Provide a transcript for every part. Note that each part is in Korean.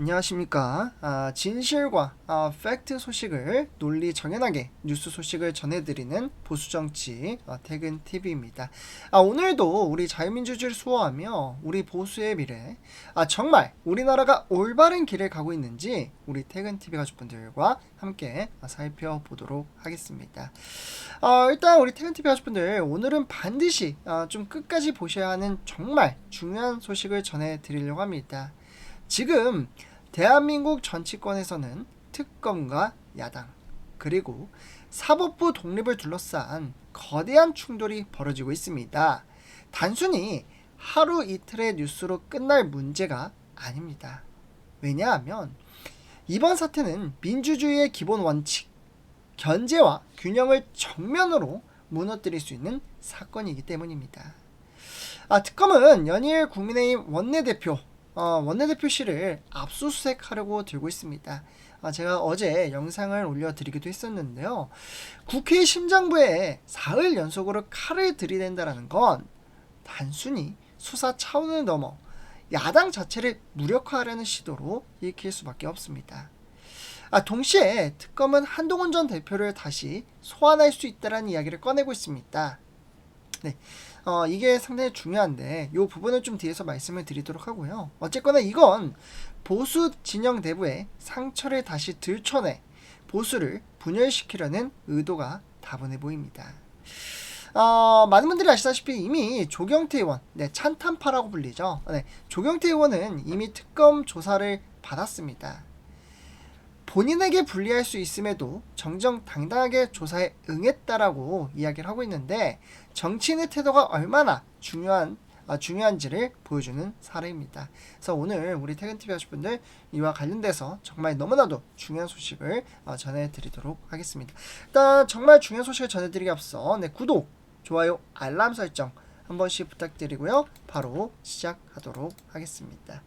안녕하십니까. 아, 진실과 아, 팩트 소식을 논리 정연하게 뉴스 소식을 전해드리는 보수정치 어, 퇴근 TV입니다. 아, 오늘도 우리 자유민주주의를 수호하며 우리 보수의 미래, 아, 정말 우리나라가 올바른 길을 가고 있는지 우리 퇴근 TV 가족분들과 함께 아, 살펴보도록 하겠습니다. 아, 일단 우리 퇴근 TV 가족분들 오늘은 반드시 아, 좀 끝까지 보셔야 하는 정말 중요한 소식을 전해드리려고 합니다. 지금 대한민국 정치권에서는 특검과 야당 그리고 사법부 독립을 둘러싼 거대한 충돌이 벌어지고 있습니다. 단순히 하루 이틀의 뉴스로 끝날 문제가 아닙니다. 왜냐하면 이번 사태는 민주주의의 기본 원칙, 견제와 균형을 정면으로 무너뜨릴 수 있는 사건이기 때문입니다. 아, 특검은 연일 국민의힘 원내대표 어, 원내대표실을 압수수색하려고 들고 있습니다. 아, 제가 어제 영상을 올려드리기도 했었는데요. 국회 심장부에 사흘 연속으로 칼을 들이댄다는 건 단순히 수사 차원을 넘어 야당 자체를 무력화하려는 시도로 읽힐 수밖에 없습니다. 아, 동시에 특검은 한동훈 전 대표를 다시 소환할 수 있다는 이야기를 꺼내고 있습니다. 네, 어, 이게 상당히 중요한데 이 부분은 좀 뒤에서 말씀을 드리도록 하고요. 어쨌거나 이건 보수 진영 내부의 상처를 다시 들춰내 보수를 분열시키려는 의도가 다분해 보입니다. 어, 많은 분들이 아시다시피 이미 조경태 의원, 네, 찬탄파라고 불리죠. 네, 조경태 의원은 이미 특검 조사를 받았습니다. 본인에게 불리할 수 있음에도 정정당당하게 조사에 응했다라고 이야기를 하고 있는데 정치인의 태도가 얼마나 중요한 아, 중요한지를 보여주는 사례입니다. 그래서 오늘 우리 퇴근TV 하실 분들 이와 관련돼서 정말 너무나도 중요한 소식을 어, 전해드리도록 하겠습니다. 일단 정말 중요한 소식을 전해드리기 앞서 네, 구독, 좋아요, 알람 설정 한 번씩 부탁드리고요. 바로 시작하도록 하겠습니다.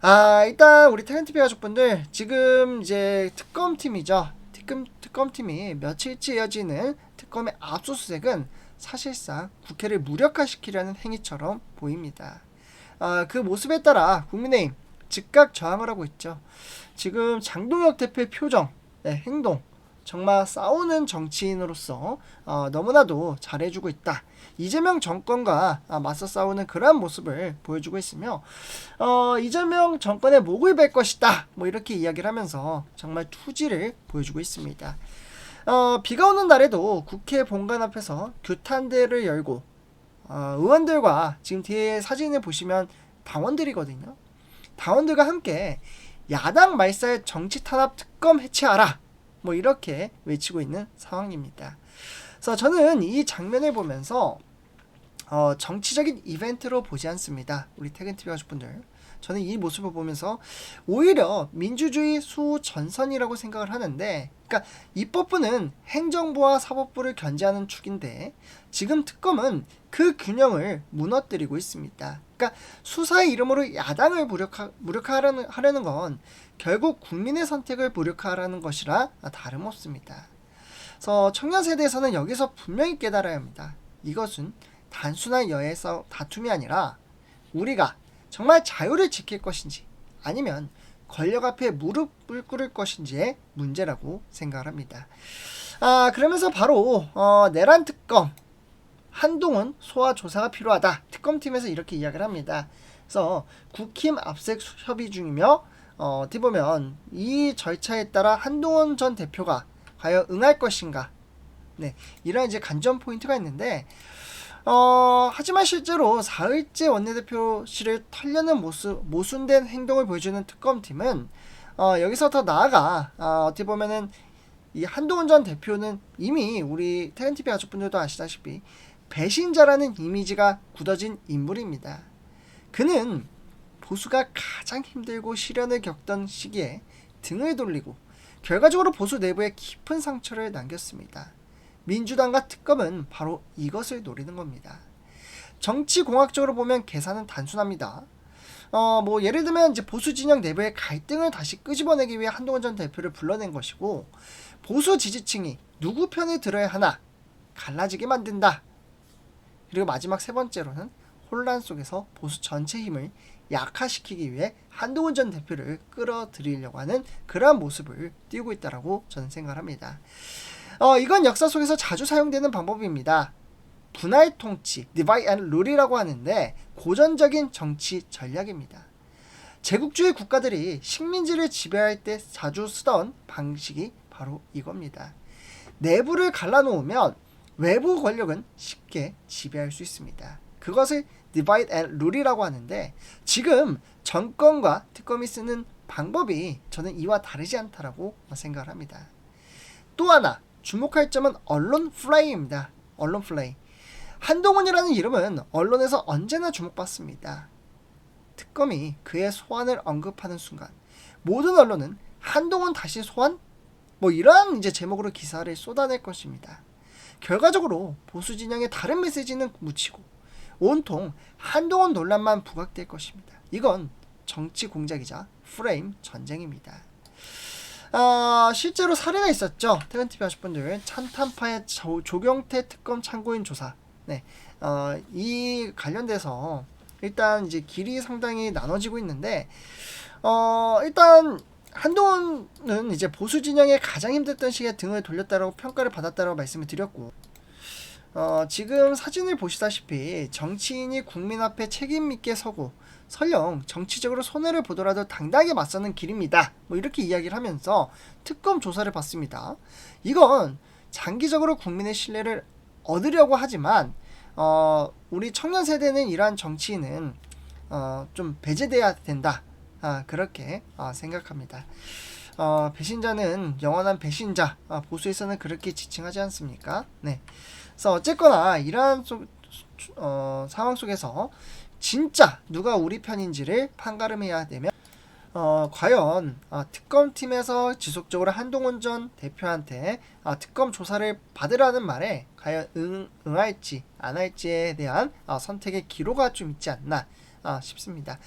아 일단 우리 퇴근TV 가족분들 지금 이제 특검팀이죠. 특검 특검팀이 며칠째 이어지는 특검의 압수수색은 사실상 국회를 무력화시키려는 행위처럼 보입니다. 아, 그 모습에 따라 국민의힘 즉각 저항을 하고 있죠. 지금 장동혁 대표의 표정, 네, 행동 정말 싸우는 정치인으로서 어, 너무나도 잘해주고 있다. 이재명 정권과 아, 맞서 싸우는 그러한 모습을 보여주고 있으며 어, 이재명 정권의 목을 벨 것이다. 뭐 이렇게 이야기를 하면서 정말 투지를 보여주고 있습니다. 어, 비가 오는 날에도 국회 본관 앞에서 규탄대를 열고 어, 의원들과 지금 뒤에 사진을 보시면 당원들이거든요. 당원들과 함께 야당 말살 정치 탄압 특검 해체하라. 뭐 이렇게 외치고 있는 상황입니다. 그래서 저는 이 장면을 보면서 어, 정치적인 이벤트로 보지 않습니다. 우리 퇴근TV 가족분들. 저는 이 모습을 보면서 오히려 민주주의 수전선이라고 생각을 하는데, 그러니까 입법부는 행정부와 사법부를 견제하는 축인데, 지금 특검은 그 균형을 무너뜨리고 있습니다. 그러니까 수사의 이름으로 야당을 무력화, 무력화하려는 하려는 건 결국 국민의 선택을 무력화하라는 것이라 다름없습니다. 그래서 청년 세대에서는 여기서 분명히 깨달아야 합니다. 이것은 단순한 싸 다툼이 아니라 우리가 정말 자유를 지킬 것인지 아니면 권력 앞에 무릎을 꿇을 것인지의 문제라고 생각을 합니다. 아 그러면서 바로 어, 내란 특검 한동훈 소화 조사가 필요하다. 특검팀에서 이렇게 이야기를 합니다. 그래서 국힘 압색 협의 중이며 어, 어떻게 보면 이 절차에 따라 한동훈 전 대표가 과연 응할 것인가? 네, 이런 이제 관전 포인트가 있는데 어, 하지만 실제로 사흘째 원내대표실을 털려는 모습, 모순된 행동을 보여주는 특검팀은 어, 여기서 더 나아가 어, 어떻게 보면은 이 한동훈 전 대표는 이미 우리 태근TV 가족분들도 아시다시피 배신자라는 이미지가 굳어진 인물입니다. 그는 보수가 가장 힘들고 시련을 겪던 시기에 등을 돌리고 결과적으로 보수 내부에 깊은 상처를 남겼습니다. 민주당과 특검은 바로 이것을 노리는 겁니다. 정치 공학적으로 보면 계산은 단순합니다. 어, 뭐 예를 들면 이제 보수 진영 내부의 갈등을 다시 끄집어내기 위해 한동훈 전 대표를 불러낸 것이고 보수 지지층이 누구 편에 들어야 하나 갈라지게 만든다. 그리고 마지막 세 번째로는 혼란 속에서 보수 전체 힘을 약화시키기 위해 한동훈 전 대표를 끌어들이려고 하는 그러한 모습을 띄우고 있다라고 저는 생각합니다. 어, 이건 역사 속에서 자주 사용되는 방법입니다. 분할 통치, divide and rule이라고 하는데 고전적인 정치 전략입니다. 제국주의 국가들이 식민지를 지배할 때 자주 쓰던 방식이 바로 이겁니다. 내부를 갈라놓으면 외부 권력은 쉽게 지배할 수 있습니다. 그것을 divide and rule이라고 하는데 지금 정권과 특검이 쓰는 방법이 저는 이와 다르지 않다라고 생각을 합니다. 또 하나 주목할 점은 언론 플레이입니다. 언론 플레이. 한동훈이라는 이름은 언론에서 언제나 주목받습니다. 특검이 그의 소환을 언급하는 순간 모든 언론은 한동훈 다시 소환? 뭐 이러한 이제 제목으로 기사를 쏟아낼 것입니다. 결과적으로 보수 진영의 다른 메시지는 묻히고 온통 한동훈 논란만 부각될 것입니다. 이건 정치 공작이자 프레임 전쟁입니다. 아, 실제로 사례가 있었죠. 퇴근TV 하실 분들 찬탄파의 조, 조경태 특검 참고인 조사. 네, 어, 이 관련돼서 일단 이제 길이 상당히 나눠지고 있는데 어, 일단 한동훈은 이제 보수 진영의 가장 힘들던 시기에 등을 돌렸다라고 평가를 받았다라고 말씀을 드렸고 어, 지금 사진을 보시다시피 정치인이 국민 앞에 책임 있게 서고 설령 정치적으로 손해를 보더라도 당당하게 맞서는 길입니다. 뭐 이렇게 이야기를 하면서 특검 조사를 받습니다. 이건 장기적으로 국민의 신뢰를 얻으려고 하지만 어, 우리 청년 세대는 이러한 정치인은 어, 좀 배제돼야 된다. 아, 그렇게 어, 생각합니다. 어, 배신자는 영원한 배신자. 아, 보수에서는 그렇게 지칭하지 않습니까? 네. 그래서 어쨌거나 이러한 소, 어, 상황 속에서 진짜 누가 우리 편인지를 판가름해야 되면 어, 과연 어, 특검팀에서 지속적으로 한동훈 전 대표한테 어, 특검 조사를 받으라는 말에 과연 응, 응할지 안 할지에 대한 어, 선택의 기로가 좀 있지 않나 어, 싶습니다.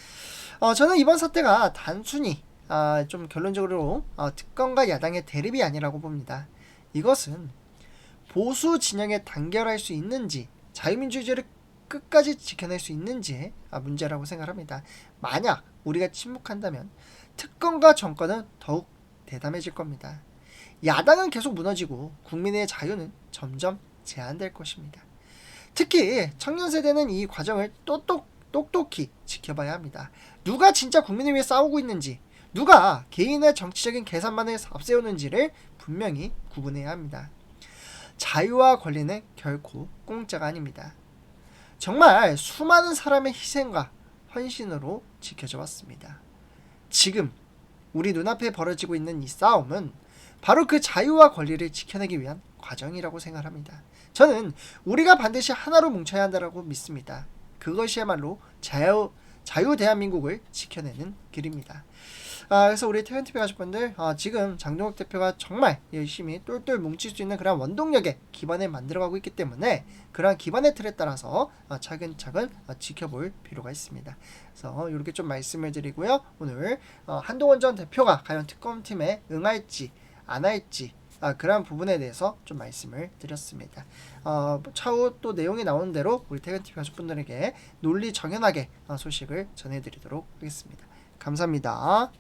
어, 저는 이번 사태가 단순히 어, 좀 결론적으로 어, 특검과 야당의 대립이 아니라고 봅니다. 이것은 보수 진영에 단결할 수 있는지 자유민주주의를 끝까지 지켜낼 수 있는지의 아, 문제라고 생각합니다. 만약 우리가 침묵한다면 특검과 정권은 더욱 대담해질 겁니다. 야당은 계속 무너지고 국민의 자유는 점점 제한될 것입니다. 특히 청년 세대는 이 과정을 똑똑, 똑똑히 지켜봐야 합니다. 누가 진짜 국민을 위해 싸우고 있는지, 누가 개인의 정치적인 계산만을 앞세우는지를 분명히 구분해야 합니다. 자유와 권리는 결코 공짜가 아닙니다. 정말 수많은 사람의 희생과 헌신으로 지켜져 왔습니다. 지금 우리 눈앞에 벌어지고 있는 이 싸움은 바로 그 자유와 권리를 지켜내기 위한 과정이라고 생각합니다. 저는 우리가 반드시 하나로 뭉쳐야 한다고 믿습니다. 그것이야말로 자유, 자유 대한민국을 지켜내는 길입니다. 아, 그래서 우리 태연TV 가족분들 아, 지금 장동혁 대표가 정말 열심히 똘똘 뭉칠 수 있는 그런 원동력의 기반을 만들어가고 있기 때문에 그러한 기반의 틀에 따라서 아, 차근차근 아, 지켜볼 필요가 있습니다. 그래서 이렇게 좀 말씀을 드리고요. 오늘 어, 한동원 전 대표가 과연 특검팀에 응할지 안 할지 아, 그러한 부분에 대해서 좀 말씀을 드렸습니다. 어, 차후 또 내용이 나오는 대로 우리 태근TV 가족분들에게 논리 정연하게 어, 소식을 전해드리도록 하겠습니다. 감사합니다.